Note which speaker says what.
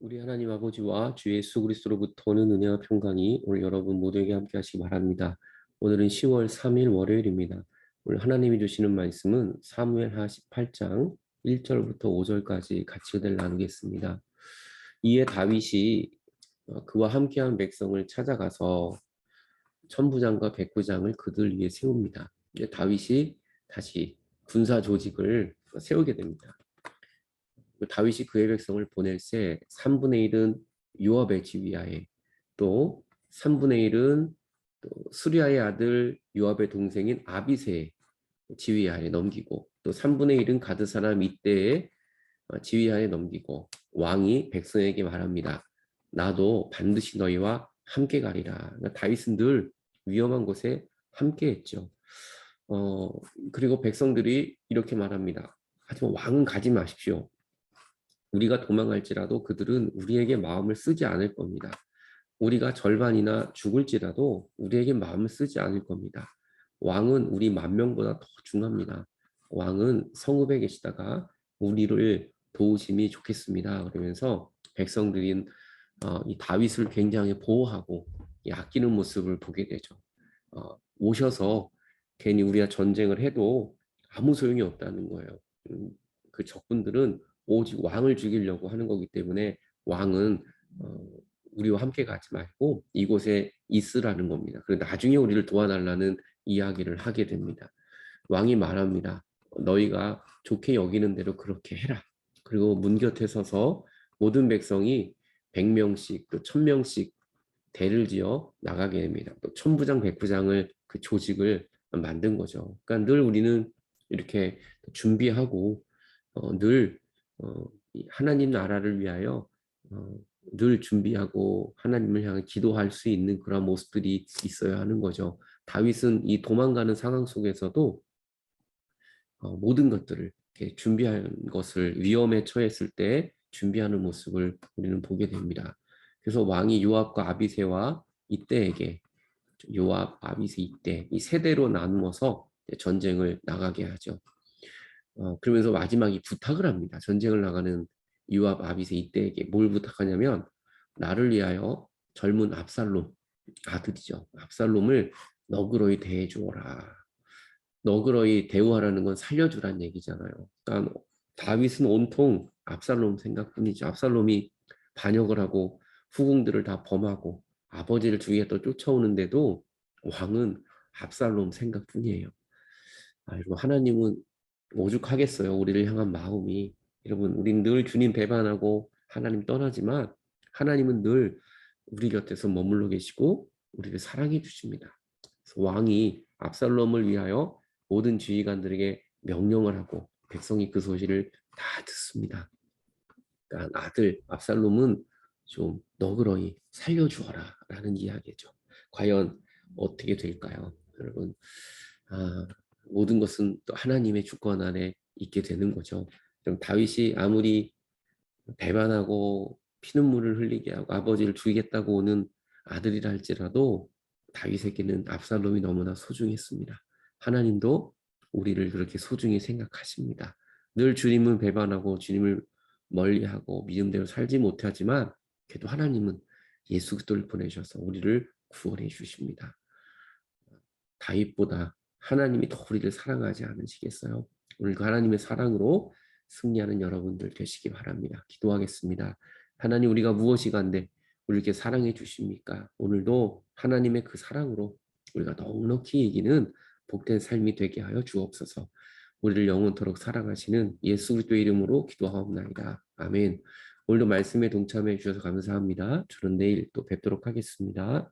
Speaker 1: 우리 하나님 아버지와 주 예수 그리스도로부터는 은혜와 평강이 오늘 여러분 모두에게 함께 하시기 바랍니다. 오늘은 10월 3일 월요일입니다. 오늘 하나님이 주시는 말씀은 사무엘 하 18장 1절부터 5절까지 같이 은혜를 나누겠습니다. 이에 다윗이 어, 그와 함께한 백성을 찾아가서 천부장과 백부장을 그들 위에 세웁니다. 이제 다윗이 다시 군사 조직을 세우게 됩니다. 그 다윗이 그의 백성을 보낼새 3분의 1은 요압의 지휘하에 또 3분의 1은 또 수리아의 아들 요압의 동생인 아비세의 지휘하에 넘기고 또 3분의 1은 가드 사람 이때의 어, 지휘하에 넘기고 왕이 백성에게 말합니다. 나도 반드시 너희와 함께 가리라. 그러니까 다윗은 늘 위험한 곳에 함께 했죠. 어 그리고 백성들이 이렇게 말합니다. 하지만 왕은 가지 마십시오. 우리가 도망할지라도 그들은 우리에게 마음을 쓰지 않을 겁니다. 우리가 절반이나 죽을지라도 우리에게 마음을 쓰지 않을 겁니다. 왕은 우리 만 명보다 더 중합니다. 왕은 성읍에 계시다가 우리를 도우심이 좋겠습니다. 그러면서 백성들인 어, 이 다윗을 굉장히 보호하고 이 아끼는 모습을 보게 되죠. 어, 오셔서 괜히 우리가 전쟁을 해도 아무 소용이 없다는 거예요. 음, 그 적군들은 오직 왕을 죽이려고 하는 거기 때문에 왕은 어, 우리와 함께 가지 말고 이곳에 있으라는 겁니다. 그리고 나중에 우리를 도와달라는 이야기를 하게 됩니다. 왕이 말합니다. 너희가 좋게 여기는 대로 그렇게 해라. 그리고 문 곁에 서서 모든 백성이 100명씩 또 1000명씩 대를 지어 나가게 됩니다. 또 천부장, 백부장을 그 조직을 만든 거죠. 그러니까 늘 우리는 이렇게 준비하고 어, 늘 어, 하나님 나라를 위하여 어, 늘 준비하고 하나님을 향해 기도할 수 있는 그런 모습들이 있어야 하는 거죠. 다윗은 이 도망가는 상황 속에서도 어, 모든 것들을 준비한 것을 위험에 처했을 때 준비하는 모습을 우리는 보게 됩니다. 그래서 왕이 요압과 아비세와 이때에게 요압, 아비세 이때 이 세대로 나누어서 전쟁을 나가게 하죠. 어, 그러면서 마지막에 부탁을 합니다. 전쟁을 나가는 유압 아비세 이때에게 뭘 부탁하냐면 나를 위하여 젊은 압살롬 아들이죠. 압살롬을 너그러이 대해 주어라. 너그러이 대우하라는 건 살려주란 얘기잖아요. 그러니까 다윗은 온통 압살롬 생각뿐이죠. 압살롬이 반역을 하고 후궁들을 다 범하고 아버지를 죽이겠다 쫓아오는데도 왕은 압살롬 생각뿐이에요. 아, 여러분 하나님은 오죽하겠어요. 우리를 향한 마음이. 여러분, 우린 늘 주님 배반하고 하나님 떠나지만 하나님은 늘 우리 곁에서 머물러 계시고 우리를 사랑해 주십니다. 왕이 압살롬을 위하여 모든 지휘관들에게 명령을 하고 백성이 그 소식을 다 듣습니다. 그러니까 아들 압살롬은 좀 너그러이 살려주어라 라는 이야기죠. 과연 어떻게 될까요? 여러분 아, 모든 것은 또 하나님의 주권 안에 있게 되는 거죠. 그럼 다윗이 아무리 배반하고 피눈물을 흘리게 하고 아버지를 죽이겠다고 오는 아들이라 할지라도 다윗에게는 압살롬이 너무나 소중했습니다. 하나님도 우리를 그렇게 소중히 생각하십니다. 늘 주님은 배반하고 주님을 멀리하고 믿음대로 살지 못하지만 그래도 하나님은 예수 그리스도를 보내셔서 우리를 구원해 주십니다. 다윗보다 하나님이 더 우리를 사랑하지 않으시겠어요? 오늘도 하나님의 사랑으로 승리하는 여러분들 되시기 바랍니다. 기도하겠습니다. 하나님 우리가 무엇이 간데 우리에게 사랑해 주십니까? 오늘도 하나님의 그 사랑으로 우리가 넉넉히 이기는 복된 삶이 되게 하여 주옵소서. 우리를 영원토록 사랑하시는 예수 그리스도의 이름으로 기도하옵나이다. 아멘. 오늘도 말씀에 동참해 주셔서 감사합니다. 저는 내일 또 뵙도록 하겠습니다.